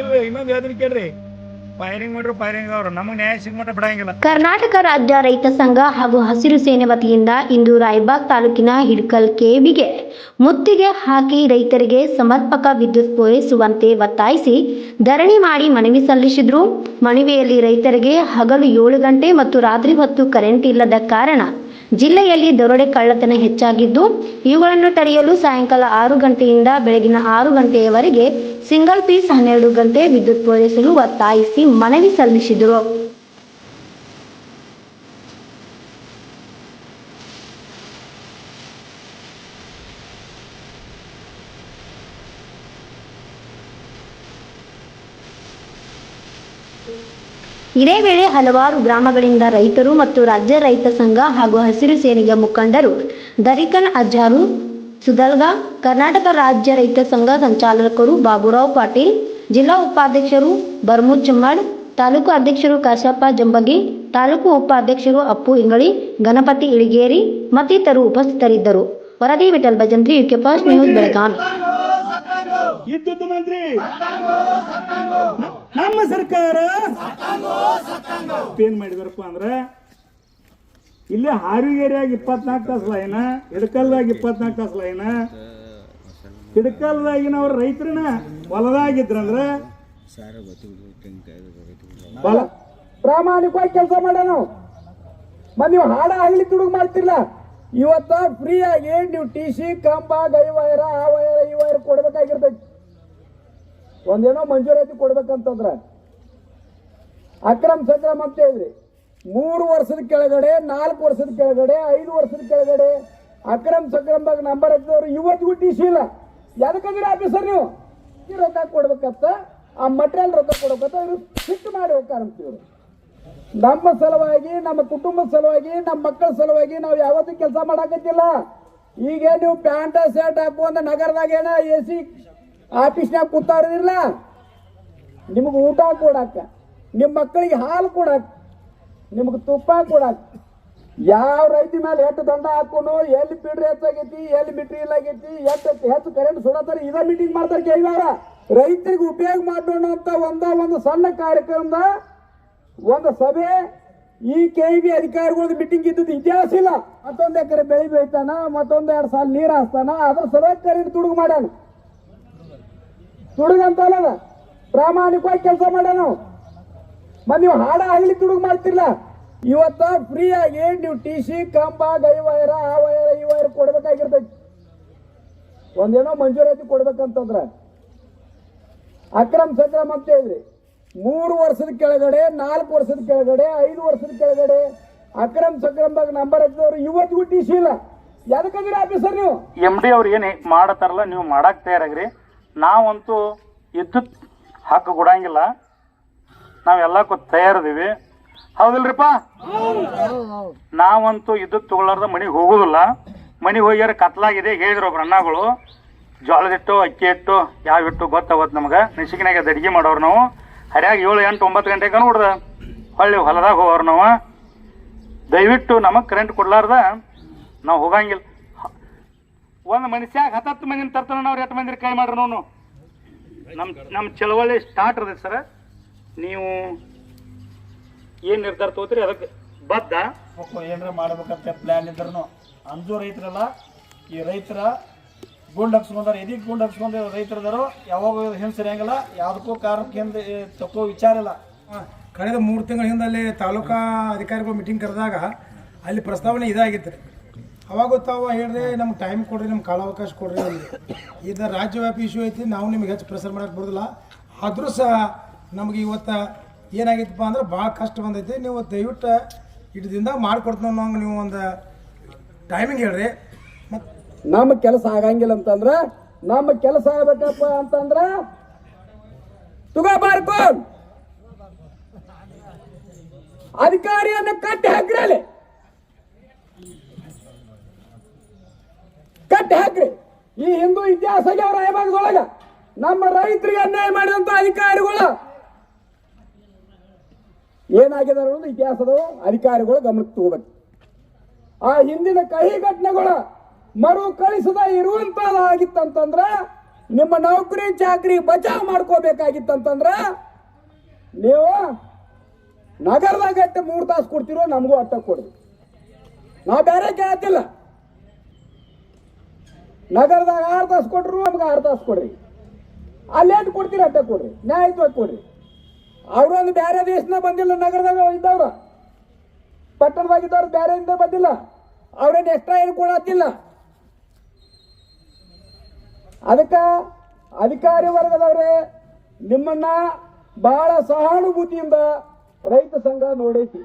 ಇಲ್ಲ ಇನ್ನೊಂದು ಕೇಳ್ರಿ. ಫೈರಿಂಗ್ ಮಾಡ್ರು ಫೈರಿಂಗ್ ನಮಗೆ ನ್ಯಾಯ ಬಿಡಂಗಿಲ್ಲ. ಕರ್ನಾಟಕ ರಾಜ್ಯ ರೈತ ಸಂಘ ಹಾಗೂ ಹಸಿರು ಸೇನೆ ವತಿಯಿಂದ ಇಂದು ರಾಯಬಾಗ್ ತಾಲೂಕಿನ ಹಿಡ್ಕಲ್ ಕೆವಿಗೆ ಮುತ್ತಿಗೆ ಹಾಕಿ ರೈತರಿಗೆ ಸಮರ್ಪಕ ವಿದ್ಯುತ್ ಪೂರೈಸುವಂತೆ ಒತ್ತಾಯಿಸಿ ಧರಣಿ ಮಾಡಿ ಮನವಿ ಸಲ್ಲಿಸಿದ್ರು. ಮನವಿಯಲ್ಲಿ ರೈತರಿಗೆ ಹಗಲು ಏಳು ಗಂಟೆ ಮತ್ತು ರಾತ್ರಿ ಹೊತ್ತು ಕರೆಂಟ್ ಇಲ್ಲದ ಕಾರಣ ಜಿಲ್ಲೆಯಲ್ಲಿ ದರೋಡೆ ಕಳ್ಳತನ ಹೆಚ್ಚಾಗಿದ್ದು, ಇವುಗಳನ್ನು ತಡೆಯಲು ಸಾಯಂಕಾಲ ಆರು ಗಂಟೆಯಿಂದ ಬೆಳಗಿನ ಆರು ಗಂಟೆಯವರೆಗೆ ಸಿಂಗಲ್ ಪೀಸ್ ಹನ್ನೆರಡು ಗಂಟೆ ವಿದ್ಯುತ್ ಪೂರೈಸಲು ಒತ್ತಾಯಿಸಿ ಮನವಿ ಸಲ್ಲಿಸಿದರು. ಇದೇ ವೇಳೆ ಹಲವಾರು ಗ್ರಾಮಗಳಿಂದ ರೈತರು ಮತ್ತು ರಾಜ್ಯ ರೈತ ಸಂಘ ಹಾಗೂ ಹಸಿರು ಸೇನೆಯ ಮುಖಂಡರು ದರಿಕನ್ ಅಜ್ಜಾರು, ಸುದಲ್ಗಾ, ಕರ್ನಾಟಕ ರಾಜ್ಯ ರೈತ ಸಂಘ ಸಂಚಾಲಕರು ಬಾಬುರಾವ್ ಪಾಟೀಲ್, ಜಿಲ್ಲಾ ಉಪಾಧ್ಯಕ್ಷರು ಬರ್ಮೂದ್ ಚಮ್ಮಡ್ ತಾಲೂಕು ಅಧ್ಯಕ್ಷರು ಕಾಶಪ್ಪ ಜಂಬಗಿ, ತಾಲೂಕು ಉಪಾಧ್ಯಕ್ಷರು ಅಪ್ಪು ಇಂಗಳಿ, ಗಣಪತಿ ಇಳಿಗೇರಿ ಮತ್ತಿತರರು ಉಪಸ್ಥಿತರಿದ್ದರು. ವರದಿ Vittal Bhajantri UK pass news Belagavi. ವಿದ್ಯುತ್ ಮಂತ್ರಿ. ನಮ್ಮ ಸರ್ಕಾರ ಏನ್ ಮಾಡಿದಾರಪ್ಪ ಅಂದ್ರ ಇಲ್ಲಿ ಹಾರಿಗೇರಿಯಾಗ ಇಪ್ಪತ್ನಾಲ್ಕು ತಾಸು ಲೈನ ಹಿಡ್ಕಲ್ದಾಗ ಇಪ್ಪತ್ನಾಲ್ಕು ತಾಸು ಲೈನ ಹಿಡ್ಕಲ್ದಾಗಿನವ್ರ ರೈತರನ್ನ ಹೊಲದಾಗಿದ್ರಂದ್ರ ಹೊಲ ಪ್ರಾಮಾಣಿಕವಾಗಿ ಕೆಲಸ ಮಾಡೋಣ ಮತ್ತೆ ನೀವು ಹಾಡ ಆಗ್ಲಿ ತುಡುಗ್ ಮಾಡ್ತಿಲ್ಲ ಇವತ್ತ ಫ್ರೀ ಆಗಿ ನೀವು ಟಿ ಸಿ ಕಂಬ ಗೈವೈರ ಆ ವೈರ ವೈರ್ ಕೊಡ್ಬೇಕಾಗಿರ್ತೈತಿ. ಒಂದೇನೋ ಮಂಜೂರಾತಿ ಕೊಡ್ಬೇಕಂತಂದ್ರ, ಅಕ್ರಮ ಸಕ್ರಮ್ ಅಂತ ಹೇಳಿದ್ರಿ. ಮೂರು ವರ್ಷದ ಕೆಳಗಡೆ, ನಾಲ್ಕು ವರ್ಷದ ಕೆಳಗಡೆ, ಐದು ವರ್ಷದ ಕೆಳಗಡೆ ಅಕ್ರಮ ಸಕ್ರಮದಾಗ ನಂಬರ್ ಹಚ್ಚಿದವ್ರು ಇವತ್ತಿಗೂ ಟಿ ಸಿ ಇಲ್ಲ. ಯಾವ್ದಕ್ಕಂದ್ರೆ ಆಫೀಸರ್ ನೀವು? ಈ ರೊಕ್ಕ ಕೊಡ್ಬೇಕಂತ, ಆ ಮಟೀರಿಯಲ್ ರೊಕ್ಕ ಕೊಡ್ಬೇಕಂತ ಇವ್ರು ಫಿಟ್ ಮಾಡಿ ಹೋಗ್ತಾರಂತೀವ್ರು ನಮ್ಮ ಸಲುವಾಗಿ, ನಮ್ಮ ಕುಟುಂಬದ ಸಲುವಾಗಿ, ನಮ್ಮ ಮಕ್ಕಳ ಸಲುವಾಗಿ ನಾವು ಯಾವತ್ತೂ ಕೆಲಸ ಮಾಡಾಕತ್ತಿಲ್ಲ. ಈಗ ನೀವು ಪ್ಯಾಂಟ, ಶರ್ಟ್ ಹಾಕುವಂತ ನಗರದಾಗ ಏನ ಎ ಸಿ ಆಫೀಸ್ನಾಗ ಕೂತಾಡೋದಿಲ್ಲ ನಿಮಗೆ ಊಟ ಕೊಡಾಕ ನಿಮ್ಮ ಮಕ್ಕಳಿಗೆ ಹಾಲು ಕೊಡಾಕ ನಿಮಗೆ ತುಪ್ಪ ಕೊಡಾಕ ಯಾವ ರೈತ ಮೇಲೆ ಎಷ್ಟು ದಂಡ ಹಾಕೊಂಡು ಎಲ್ಲಿ ಪಿಡ್ರಿ ಹೆಚ್ಚಾಗೈತಿ, ಎಲ್ಲಿ ಮಿಟ್ರಿ ಇಲ್ಲ ಆಗೈತಿ ಎಷ್ಟು ಹೆಚ್ಚು ಕರೆಂಟ್ ಸುಡತಾರೆ ಇದ ಮೀಟಿಂಗ್ ಮಾಡ್ತಾರೆ ಕೇಳಿದಾರ ರೈತರಿಗೆ ಉಪಯೋಗ ಮಾಡೋಣ ಅಂತ ಒಂದ, ಒಂದು ಸಣ್ಣ ಕಾರ್ಯಕ್ರಮದ, ಒಂದು ಸಭೆ ಈ ಕೆ ಬಿ ಅಧಿಕಾರಿಗಳ ಮೀಟಿಂಗ್ ಇದ್ದದ್ದು ಇತಿಹಾಸ ಇಲ್ಲ. ಮತ್ತೊಂದು ಎಕರೆ ಬೆಳೆ ಬೆಳಿತಾನ, ಮತ್ತೊಂದು ಎರಡು ಸಾಲ ನೀರು ಹಾಸ್ತಾನ ಅದ್ರ ಸಲುವಾಗಿ ಕರೆಂಟ್ ತುಡುಗು ಮಾಡ್ಯಾನ. ಅಲ್ಲ ಪ್ರಾಮಾಣಿಕವಾಗಿ ಕೆಲಸ ಮಾಡ್ಯಾನ ಮತ್ ನೀವು ಹಾಡ ಆಗ್ಲಿ ತುಡುಗು ಮಾಡ್ತಿಲ್ಲ ಇವತ್ತ ಫ್ರೀ ಆಗಿ ನೀವು ಟಿ ಸಿ ಕಂಬ, ಗೈ ವೈರ ಆ ವೈರ ಈ ವೈರ್ ಕೊಡ್ಬೇಕಾಗಿರ್ತೈತಿ. ಒಂದೇನೋ ಮಂಜೂರಾತಿ ಕೊಡ್ಬೇಕಂತಂದ್ರ. ಅಕ್ರಮ ಸಕ್ರಮ್ ಅಂತ ಹೇಳಿದ್ರಿ. ಮೂರು ವರ್ಷದ ಕೆಳಗಡೆ, ನಾಲ್ಕು ವರ್ಷದ ಕೆಳಗಡೆ, ಐದು ವರ್ಷದ ಕೆಳಗಡೆ, ಅಕ್ರಮ ಸಕ್ರಮದಾಗ ನಂಬರ್ ಹಚ್ಚಿದವ್ರು ಇವತ್ತಿಗೂ ಟಿ ಸಿ ಇಲ್ಲ ಯಾಕಂದ್ರೆ ಆಫೀಸರ್ ನೀವು? ಎಂ ಡಿ ಅವ್ರು ಏನು ಮಾಡತ್ತಾರಲ್ಲ ನೀವು ಮಾಡಕ್ ತಯಾರಾಗ್ರಿ. ನಾವಂತೂ ವಿದ್ಯುತ್ ಹಾಕ ಕೊಡಂಗಿಲ್ಲ. ನಾವೆಲ್ಲಕ್ಕೂ ತಯಾರಿದೀವಿ ಹೌದಿಲ್ರಿಪ್ಪ? ನಾವಂತೂ ವಿದ್ಯುತ್ ತಗೊಳ್ಳಾರ್ದ ಮನೆಗೆ ಹೋಗೋದಿಲ್ಲ. ಮನೆಗೆ ಹೋಗ್ಯಾರ ಕತ್ಲಾಗಿದೆ, ಹೇಳಿದ್ರು ಒಬ್ರು ಅಣ್ಣಗಳು. ಜೋಳದಿಟ್ಟು ಅಕ್ಕಿ ಇಟ್ಟು ಯಾವ ಇಟ್ಟು ಗೊತ್ತಾಗತ್ತೆ ನಮ್ಗೆ? ನಿಶಿಕಿನಾಗ ಅಡಿಗೆ ಮಾಡೋರು ನಾವು. ಹರ್ಯಾಗ ಏಳು, ಎಂಟು, ಒಂಬತ್ತು ಗಂಟೆಗೆ ನೋಡ್ದ ಹೊಳ್ಳಿ ಹೊಲದಾಗ ಹೋಗೋರು ನಾವು. ದಯವಿಟ್ಟು ನಮಗೆ ಕರೆಂಟ್ ಕೊಡ್ಲಾರ್ದ. ನಾವು ಹೋಗಂಗಿಲ್ಲ. ಒಂದು ಮನುಷ್ಯಾಗ ಹತ್ತತ್ತು ಮಂದಿನ ತರ್ತಾನ ನಾವು ಎಷ್ಟು ಮಂದಿ ಕೈ ಮಾಡ್ರಿ ನಾವು ನಮ್ಮ ನಮ್ಮ ಚಳವಳಿ ಸ್ಟಾರ್ಟ್ ಅದ ಸರ್. ನೀವು ಏನು ನಿರ್ಧಾರ ತಗೋತೀರಿ? ಅದಕ್ಕೆ ಬದ್ದ. ಏನಾರ ಮಾಡ್ಬೇಕಂತ ಪ್ಲಾನ್ ಇದ್ರೂ ಅಂಜು ರೈತರಲ್ಲ, ಈ ರೈತರ ಗುಂಡ್ ಹಾಕ್ಸ್ಕೊಂಡಾರ ಎದಿಗ್ ಗುಂಡ್ ಹಾಕ್ಸ್ಕೊಂಡು ರೈತರದಾರು ಯಾವಾಗ ಹಿಂದೆ ಸರಿಯಂಗಿಲ್ಲ ಯಾವುದಕ್ಕೂ ಕಾರಣಕ್ಕೆ ಹಿಂದೆ ತಕ್ಕೋ ವಿಚಾರ ಇಲ್ಲ. ಕಳೆದ ಮೂರು ತಿಂಗಳ ಹಿಂದೆ ಅಲ್ಲಿ ತಾಲೂಕಾ ಅಧಿಕಾರಿಗಳು ಮೀಟಿಂಗ್ ಕರೆದಾಗ ಅಲ್ಲಿ ಪ್ರಸ್ತಾವನೆ ಇದಾಗಿತ್ತು. ರೀ ಅವಾಗ ಗೊತ್ತಾವ ಹೇಳ್ರಿ ನಮ್ಗೆ ಟೈಮ್ ಕೊಡ್ರಿ, ನಮ್ಗೆ ಕಾಲಾವಕಾಶ ಕೊಡ್ರಿ ಅಂದ್ರೆ. ಇದು ರಾಜ್ಯವ್ಯಾಪಿ ಇಶ್ಯೂ ಐತಿ, ನಾವು ನಿಮ್ಗೆ ಹೆಚ್ಚು ಪ್ರೆಸರ್ ಮಾಡಕ್ಕೆ ಬರೋದಿಲ್ಲ. ಆದರೂ ಸಹ ನಮ್ಗೆ ಇವತ್ತು ಏನಾಗಿತ್ತಪ್ಪ ಅಂದ್ರೆ ಭಾಳ ಕಷ್ಟ ಬಂದೈತಿ. ನೀವು ದಯವಿಟ್ಟು ಇಟ್ಟು ದಿನದಾಗ ಮಾಡಿಕೊಡ್ತೀವಿ ಅನ್ನೋ ನೀವು ಒಂದು ಟೈಮಿಂಗ್ ಹೇಳ್ರಿ. ನಮ್ಮ ಕೆಲಸ ಆಗಂಗಿಲ್ಲ ಅಂತಂದ್ರ, ನಮ್ಮ ಕೆಲಸ ಆಗ್ಬೇಕಪ್ಪ ಅಂತಂದ್ರ ತಗೋಬಾರ್ಕು ಅಧಿಕಾರಿಯನ್ನು ಕಟ್ಟಿ ಹಾಕ್ರಿ ಅಲ್ಲಿ. ಕಟ್ಟಿ ಹಾಕ್ರಿ. ಈ ಹಿಂದೂ ಇತಿಹಾಸ ರಾಯಭಾಗದೊಳಗ ನಮ್ಮ ರೈತರಿಗೆ ಅನ್ಯಾಯ ಮಾಡಿದಂತ ಅಧಿಕಾರಿಗಳು. ಏನಾಗಿದಾರ ಅನ್ನೋದು ಇತಿಹಾಸದ ಅಧಿಕಾರಿಗಳು ಗಮನಕ್ಕೆ ತಗೋಬೇಕು. ಆ ಹಿಂದಿನ ಕಹಿ ಘಟನೆಗಳು ಮರು ಕಳಿಸದ ಇರುವಂತದ್ದಾಗಿತ್ತಂತಂದ್ರ ನಿಮ್ಮ ನೌಕರಿ ಚಾಕ್ರಿ ಬಚಾವ್ ಮಾಡ್ಕೋಬೇಕಾಗಿತ್ತಂತಂದ್ರ ನೀವು ನಗರದಾಗ ಅಟ್ಟ ಮೂರು ತಾಸು ಕೊಡ್ತಿರೋ ನಮಗೂ ಅಟ್ಟ ಕೊಡ್ರಿ. ನಾವು ಬೇರೆ ಕೇಳತ್ತಿಲ್ಲ ನಗರದಾಗ ಆರು ತಾಸು ಕೊಟ್ರು ನಮ್ಗೆ ಆರು ತಾಸು ಕೊಡ್ರಿ. ಅಲ್ಲೇಟ್ ಕೊಡ್ತೀರಿ ಅಟ್ಟ ಕೊಡ್ರಿ. ನ್ಯಾಯಯುತವಾಗಿ ಕೊಡ್ರಿ. ಅವ್ರೊಂದು ಬೇರೆ ದೇಶನ ಬಂದಿಲ್ಲ, ನಗರದಾಗ ಇದ್ದವ್ರ. ಪಟ್ಟಣದಾಗಿದ್ದವ್ರು ಬೇರೆಯಿಂದ ಬಂದಿಲ್ಲ. ಅವ್ರೇನು ಎಕ್ಸ್ಟ್ರಾ ಏನು ಕೊಡತ್ತಿಲ್ಲ. ಅದಕ್ಕೆ ಅಧಿಕಾರಿ ವರ್ಗದವ್ರೆ ನಿಮ್ಮನ್ನ ಬಹಳ ಸಹಾನುಭೂತಿಯಿಂದ ರೈತ ಸಂಘ ನೋಡೈತಿ.